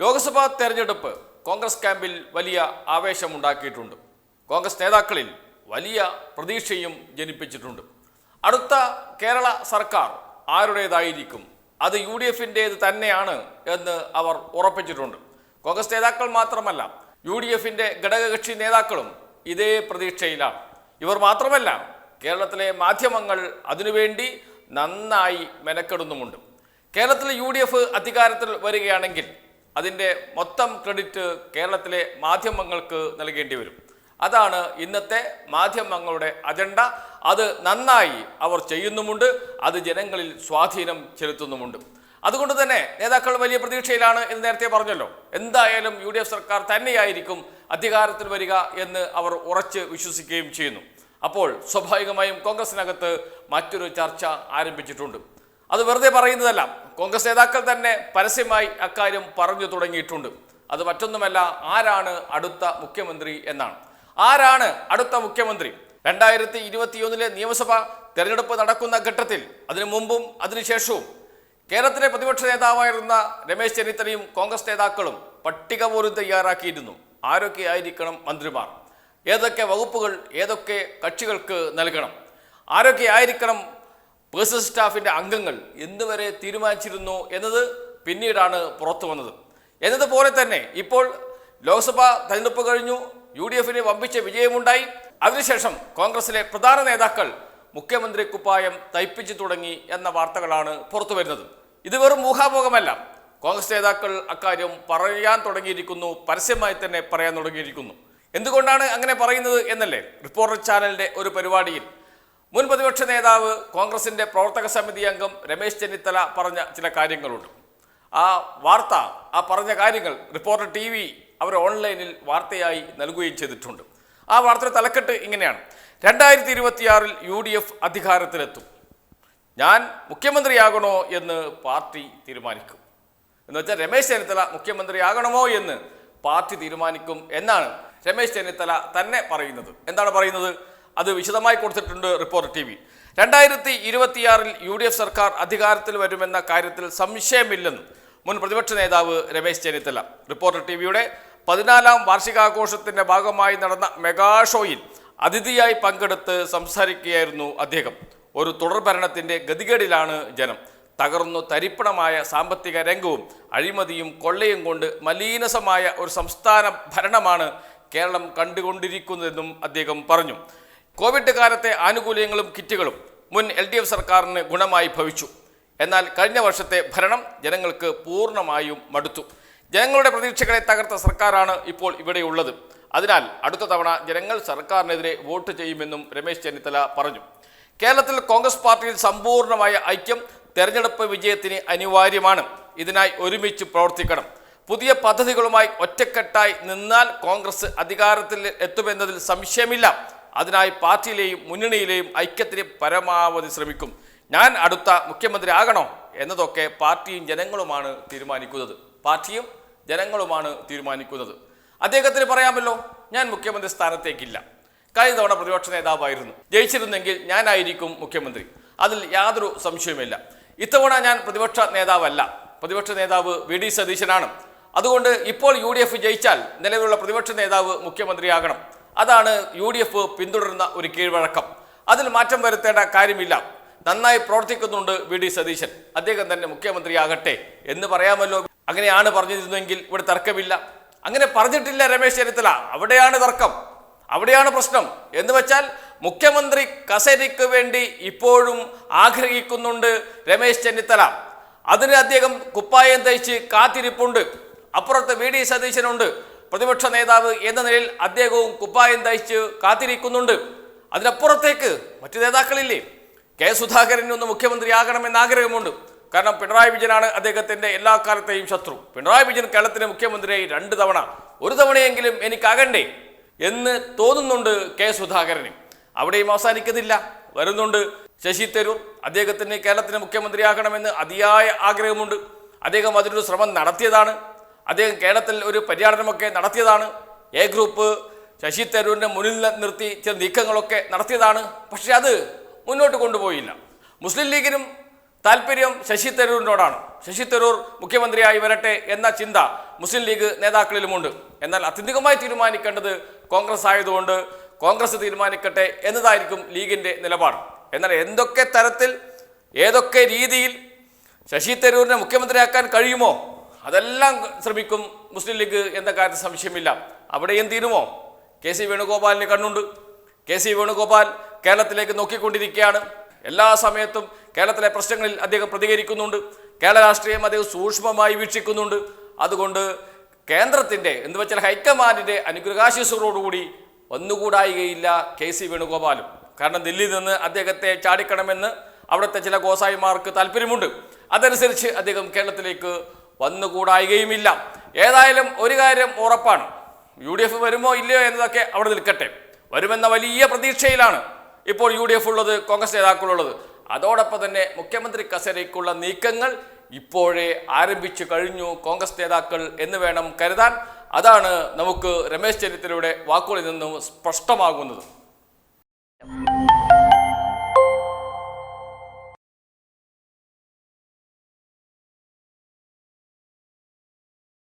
ലോക്സഭാ തെരഞ്ഞെടുപ്പ് കോൺഗ്രസ് ക്യാമ്പിൽ വലിയ ആവേശമുണ്ടാക്കിയിട്ടുണ്ട്. കോൺഗ്രസ് നേതാക്കളിൽ വലിയ പ്രതീക്ഷയും ജനിപ്പിച്ചിട്ടുണ്ട്. അടുത്ത കേരള സർക്കാർ ആരുടേതായിരിക്കും? അത് യു ഡി എഫിന്റേത് തന്നെയാണ് എന്ന് അവർ ഉറപ്പിച്ചിട്ടുണ്ട്. കോൺഗ്രസ് നേതാക്കൾ മാത്രമല്ല യു ഡി എഫിന്റെ ഘടകകക്ഷി നേതാക്കളും ഇതേ പ്രതീക്ഷയിലാണ്. ഇവർ മാത്രമല്ല കേരളത്തിലെ മാധ്യമങ്ങൾ അതിനുവേണ്ടി നന്നായി മെനക്കെടുന്നുമുണ്ട്. കേരളത്തിൽ യു ഡി എഫ് അധികാരത്തിൽ വരികയാണെങ്കിൽ അതിന്റെ മൊത്തം ക്രെഡിറ്റ് കേരളത്തിലെ മാധ്യമങ്ങൾക്ക് നൽകേണ്ടി വരും. അതാണ് ഇന്നത്തെ മാധ്യമങ്ങളുടെ അജണ്ട. അത് നന്നായി അവർ ചെയ്യുന്നുമുണ്ട്. അത് ജനങ്ങളിൽ സ്വാധീനം ചെലുത്തുന്നുമുണ്ട്. അതുകൊണ്ട് തന്നെ നേതാക്കൾ വലിയ പ്രതീക്ഷയിലാണ് എന്ന് നേരത്തെ പറഞ്ഞല്ലോ. എന്തായാലും യു ഡി എഫ് സർക്കാർ തന്നെയായിരിക്കും അധികാരത്തിൽ വരിക എന്ന് അവർ ഉറച്ച് വിശ്വസിക്കുകയും ചെയ്യുന്നു. അപ്പോൾ സ്വാഭാവികമായും കോൺഗ്രസിനകത്ത് മറ്റൊരു ചർച്ച ആരംഭിച്ചിട്ടുണ്ട്. അത് വെറുതെ പറയുന്നതല്ല. കോൺഗ്രസ് നേതാക്കൾ തന്നെ പരസ്യമായി അക്കാര്യം പറഞ്ഞു തുടങ്ങിയിട്ടുണ്ട്. അത് മറ്റൊന്നുമല്ല ആരാണ് അടുത്ത മുഖ്യമന്ത്രി എന്നാണ്. ആരാണ് അടുത്ത മുഖ്യമന്ത്രി? രണ്ടായിരത്തി ഇരുപത്തിയൊന്നിലെ നിയമസഭ തെരഞ്ഞെടുപ്പ് നടക്കുന്ന ഘട്ടത്തിൽ അതിനു മുമ്പും അതിനുശേഷവും കേരളത്തിലെ പ്രതിപക്ഷ നേതാവായിരുന്ന രമേശ് ചെന്നിത്തലയും കോൺഗ്രസ് നേതാക്കളും പട്ടിക പോലും തയ്യാറാക്കിയിരുന്നു. ആരൊക്കെയായിരിക്കണം മന്ത്രിമാർ? ഏതൊക്കെ വകുപ്പുകൾ ഏതൊക്കെ കക്ഷികൾക്ക് നൽകണം? ആരൊക്കെ ആയിരിക്കണം പേഴ്സണൽ സ്റ്റാഫിന്റെ അംഗങ്ങൾ എന്നുവരെ തീരുമാനിച്ചിരുന്നു എന്നത് പിന്നീടാണ് പുറത്തു വന്നത്. എന്നതുപോലെ തന്നെ ഇപ്പോൾ ലോക്സഭാ തെരഞ്ഞെടുപ്പ് കഴിഞ്ഞു യു ഡി എഫിന് വമ്പിച്ച വിജയമുണ്ടായി. അതിനുശേഷം കോൺഗ്രസിലെ പ്രധാന നേതാക്കൾ മുഖ്യമന്ത്രി കുപ്പായം തയ്പ്പിച്ചു തുടങ്ങി എന്ന വാർത്തകളാണ് പുറത്തു വരുന്നത്. ഇത് വെറും ഊഹാപോഹമല്ല. കോൺഗ്രസ് നേതാക്കൾ അക്കാര്യം പറയാൻ തുടങ്ങിയിരിക്കുന്നു പരസ്യമായി തന്നെ പറയാൻ തുടങ്ങിയിരിക്കുന്നു. എന്തുകൊണ്ടാണ് അങ്ങനെ പറയുന്നത് എന്നല്ലേ? റിപ്പോർട്ടർ ചാനലിന്റെ ഒരു പരിപാടിയിൽ മുൻ പ്രതിപക്ഷ നേതാവ് കോൺഗ്രസിന്റെ പ്രവർത്തക സമിതി അംഗം രമേശ് ചെന്നിത്തല പറഞ്ഞ ചില കാര്യങ്ങളുണ്ട്. ആ വാർത്ത ആ പറഞ്ഞ കാര്യങ്ങൾ റിപ്പോർട്ടർ ടി വി അവർ ഓൺലൈനിൽ വാർത്തയായി നൽകുകയും ചെയ്തിട്ടുണ്ട്. ആ വാർത്തയുടെ തലക്കെട്ട് ഇങ്ങനെയാണ്. രണ്ടായിരത്തി ഇരുപത്തിയാറിൽ യു ഡി എഫ് അധികാരത്തിലെത്തും. ഞാൻ മുഖ്യമന്ത്രിയാകണോ എന്ന് പാർട്ടി തീരുമാനിക്കും. എന്ന് വെച്ചാൽ രമേശ് ചെന്നിത്തല മുഖ്യമന്ത്രിയാകണമോ എന്ന് പാർട്ടി തീരുമാനിക്കും എന്നാണ് രമേശ് ചെന്നിത്തല തന്നെ പറയുന്നത്. എന്താണ് പറയുന്നത്? അത് വിശദമായി കൊടുത്തിട്ടുണ്ട് റിപ്പോർട്ട് ടി വി. രണ്ടായിരത്തി ഇരുപത്തിയാറിൽ യു ഡി എഫ് സർക്കാർ അധികാരത്തിൽ വരുമെന്ന കാര്യത്തിൽ സംശയമില്ലെന്ന് മുൻ പ്രതിപക്ഷ നേതാവ് രമേശ് ചെന്നിത്തല. റിപ്പോർട്ടർ ടി വിയുടെ പതിനാലാം വാർഷികാഘോഷത്തിന്റെ ഭാഗമായി നടന്ന മെഗാ ഷോയിൽ അതിഥിയായി പങ്കെടുത്ത് സംസാരിക്കുകയായിരുന്നു അദ്ദേഹം. ഒരു തുടർ തുടർഭരണത്തിന്റെ ഗതികേടിലാണ് ജനം. തകർന്നു തരിപ്പണമായ സാമ്പത്തിക രംഗവും അഴിമതിയും കൊള്ളയും കൊണ്ട് മലീനസമായ ഒരു സംസ്ഥാന ഭരണമാണ് കേരളം കണ്ടുകൊണ്ടിരിക്കുന്നതെന്നും അദ്ദേഹം പറഞ്ഞു. കോവിഡ് കാലത്തെ ആനുകൂല്യങ്ങളും കിറ്റുകളും മുൻ എൽ ഡി എഫ് സർക്കാരിന് ഗുണമായി ഭവിച്ചു. എന്നാൽ കഴിഞ്ഞ വർഷത്തെ ഭരണം ജനങ്ങൾക്ക് പൂർണമായും മടുത്തു. ജനങ്ങളുടെ പ്രതീക്ഷകളെ തകർത്ത സർക്കാരാണ് ഇപ്പോൾ ഇവിടെയുള്ളത്. അതിനാൽ അടുത്ത തവണ ജനങ്ങൾ സർക്കാരിനെതിരെ വോട്ട് ചെയ്യുമെന്നും രമേശ് ചെന്നിത്തല പറഞ്ഞു. കേരളത്തിൽ കോൺഗ്രസ് പാർട്ടിയിൽ സമ്പൂർണമായ ഐക്യം തെരഞ്ഞെടുപ്പ് വിജയത്തിന് അനിവാര്യമാണ്. ഇതിനായി ഒരുമിച്ച് പ്രവർത്തിക്കണം. പുതിയ പദ്ധതികളുമായി ഒറ്റക്കെട്ടായി നിന്നാൽ കോൺഗ്രസ് അധികാരത്തിൽ എത്തുമെന്നതിൽ സംശയമില്ല. അതിനായി പാർട്ടിയിലെയും മുന്നണിയിലെയും ഐക്യത്തിന് പരമാവധി ശ്രമിക്കും. ഞാൻ അടുത്ത മുഖ്യമന്ത്രി ആകണോ എന്നതൊക്കെ പാർട്ടിയും ജനങ്ങളുമാണ് തീരുമാനിക്കുന്നത്. പാർട്ടിയും ജനങ്ങളുമാണ് തീരുമാനിക്കുന്നത്. അദ്ദേഹത്തിന് പറയാമല്ലോ ഞാൻ മുഖ്യമന്ത്രി സ്ഥാനത്തേക്കില്ല. കഴിഞ്ഞ തവണ പ്രതിപക്ഷ നേതാവായിരുന്നു. ജയിച്ചിരുന്നെങ്കിൽ ഞാനായിരിക്കും മുഖ്യമന്ത്രി. അതിൽ യാതൊരു സംശയവുമില്ല. ഇത്തവണ ഞാൻ പ്രതിപക്ഷ നേതാവല്ല. പ്രതിപക്ഷ നേതാവ് വി ഡി സതീശനാണ്. അതുകൊണ്ട് ഇപ്പോൾ യു ഡി എഫ് ജയിച്ചാൽ നിലവിലുള്ള പ്രതിപക്ഷ നേതാവ് മുഖ്യമന്ത്രിയാകണം. അതാണ് യു ഡി എഫ് പിന്തുടരുന്ന ഒരു കീഴ്വഴക്കം. അതിൽ മാറ്റം വരുത്തേണ്ട കാര്യമില്ല. നന്നായി പ്രവർത്തിക്കുന്നുണ്ട് വി ഡി സതീശൻ. അദ്ദേഹം തന്നെ മുഖ്യമന്ത്രിയാകട്ടെ എന്ന് പറയാമല്ലോ. അങ്ങനെയാണ് പറഞ്ഞിരുന്നെങ്കിൽ ഇവിടെ തർക്കമില്ല. അങ്ങനെ പറഞ്ഞിട്ടില്ല രമേശ് ചെന്നിത്തല. അവിടെയാണ് തർക്കം. അവിടെയാണ് പ്രശ്നം. എന്ന് വെച്ചാൽ മുഖ്യമന്ത്രി കസേരയ്ക്ക് വേണ്ടി ഇപ്പോഴും ആഗ്രഹിക്കുന്നുണ്ട് രമേശ് ചെന്നിത്തല. അതിന് അദ്ദേഹം കുപ്പായം തയ്ച്ച് കാത്തിരിപ്പുണ്ട്. അപ്പുറത്ത് വി ഡി സതീശനുണ്ട്. പ്രതിപക്ഷ നേതാവ് എന്ന നിലയിൽ അദ്ദേഹവും കുപ്പായം തയ്ച്ച് കാത്തിരിക്കുന്നുണ്ട്. അതിനപ്പുറത്തേക്ക് മറ്റു നേതാക്കളില്ലേ? കെ സുധാകരൻ ഒന്ന് മുഖ്യമന്ത്രിയാകണമെന്ന് ആഗ്രഹമുണ്ട്. കാരണം പിണറായി വിജയനാണ് അദ്ദേഹത്തിന്റെ എല്ലാ കാലത്തെയും ശത്രു. പിണറായി വിജയൻ കേരളത്തിലെ മുഖ്യമന്ത്രിയായി രണ്ട് തവണ. ഒരു തവണയെങ്കിലും എനിക്കാകണ്ടേ എന്ന് തോന്നുന്നുണ്ട് കെ സുധാകരന്. അവിടെയും അവസാനിക്കുന്നില്ല വരുന്നുണ്ട് ശശി തരൂർ. അദ്ദേഹത്തിന് കേരളത്തിന് മുഖ്യമന്ത്രിയാകണമെന്ന് അതിയായ ആഗ്രഹമുണ്ട്. അദ്ദേഹം അതിനൊരു ശ്രമം നടത്തിയതാണ്. അദ്ദേഹം കേരളത്തിൽ ഒരു പര്യടനമൊക്കെ നടത്തിയതാണ്. എ ഗ്രൂപ്പ് ശശി തരൂരിന്റെ മുന്നിൽ നിർത്തി ചില നീക്കങ്ങളൊക്കെ നടത്തിയതാണ്. പക്ഷെ അത് മുന്നോട്ട് കൊണ്ടുപോയില്ല. മുസ്ലിം ലീഗിനും താല്പര്യം ശശി തരൂരിനോടാണ്. ശശി തരൂർ മുഖ്യമന്ത്രിയായി വരട്ടെ എന്ന ചിന്ത മുസ്ലിം ലീഗ് നേതാക്കളിലുമുണ്ട്. എന്നാൽ അത്യന്തികമായി തീരുമാനിക്കേണ്ടത് കോൺഗ്രസ് ആയതുകൊണ്ട് കോൺഗ്രസ് തീരുമാനിക്കട്ടെ എന്നതായിരിക്കും ലീഗിന്റെ നിലപാട്. എന്നാൽ എന്തൊക്കെ തരത്തിൽ ഏതൊക്കെ രീതിയിൽ ശശി തരൂരിനെ മുഖ്യമന്ത്രിയാക്കാൻ കഴിയുമോ അതെല്ലാം ശ്രമിക്കും. മുസ്ലിം ലീഗ് എന്ന കാര്യത്തിൽ സംശയമില്ല. അവിടെയും തീരുമോ കെ സി വേണുഗോപാലിന് കണ്ണുണ്ട്. കെ സി വേണുഗോപാൽ കേരളത്തിലേക്ക് നോക്കിക്കൊണ്ടിരിക്കുകയാണ്. എല്ലാ സമയത്തും കേരളത്തിലെ പ്രശ്നങ്ങളിൽ അദ്ദേഹം പ്രതികരിക്കുന്നുണ്ട്. കേരള രാഷ്ട്രീയം അദ്ദേഹം സൂക്ഷ്മമായി വീക്ഷിക്കുന്നുണ്ട്. അതുകൊണ്ട് കേന്ദ്രത്തിന്റെ എന്ന് വെച്ചാൽ ഹൈക്കമാൻഡിന്റെ അനുഗ്രഹാശിസുകളോടുകൂടി ഒന്നുകൂടായികയില്ല കെ സി വേണുഗോപാലും. കാരണം ദില്ലിയിൽ നിന്ന് അദ്ദേഹത്തെ ചാടിക്കണമെന്ന് അവിടുത്തെ ചില ഗോസായിമാർക്ക് താല്പര്യമുണ്ട്. അതനുസരിച്ച് അദ്ദേഹം കേരളത്തിലേക്ക് വന്നുകൂടായികയുമില്ല. ഏതായാലും ഒരു കാര്യം ഉറപ്പാണ്. യു ഡി എഫ് വരുമോ ഇല്ലയോ എന്നതൊക്കെ അവിടെ നിൽക്കട്ടെ. വരുമെന്ന വലിയ പ്രതീക്ഷയിലാണ് ഇപ്പോൾ യു ഡി എഫ് ഉള്ളത് കോൺഗ്രസ് നേതാക്കളുള്ളത്. അതോടൊപ്പം തന്നെ മുഖ്യമന്ത്രി കസേരയ്ക്കുള്ള നീക്കങ്ങൾ ഇപ്പോഴേ ആരംഭിച്ചു കഴിഞ്ഞു കോൺഗ്രസ് നേതാക്കൾ എന്ന് വേണം കരുതാൻ. അതാണ് നമുക്ക് രമേശ് ചെന്നിത്തലയുടെ വാക്കുകളിൽ നിന്നും സ്പഷ്ടമാകുന്നത്.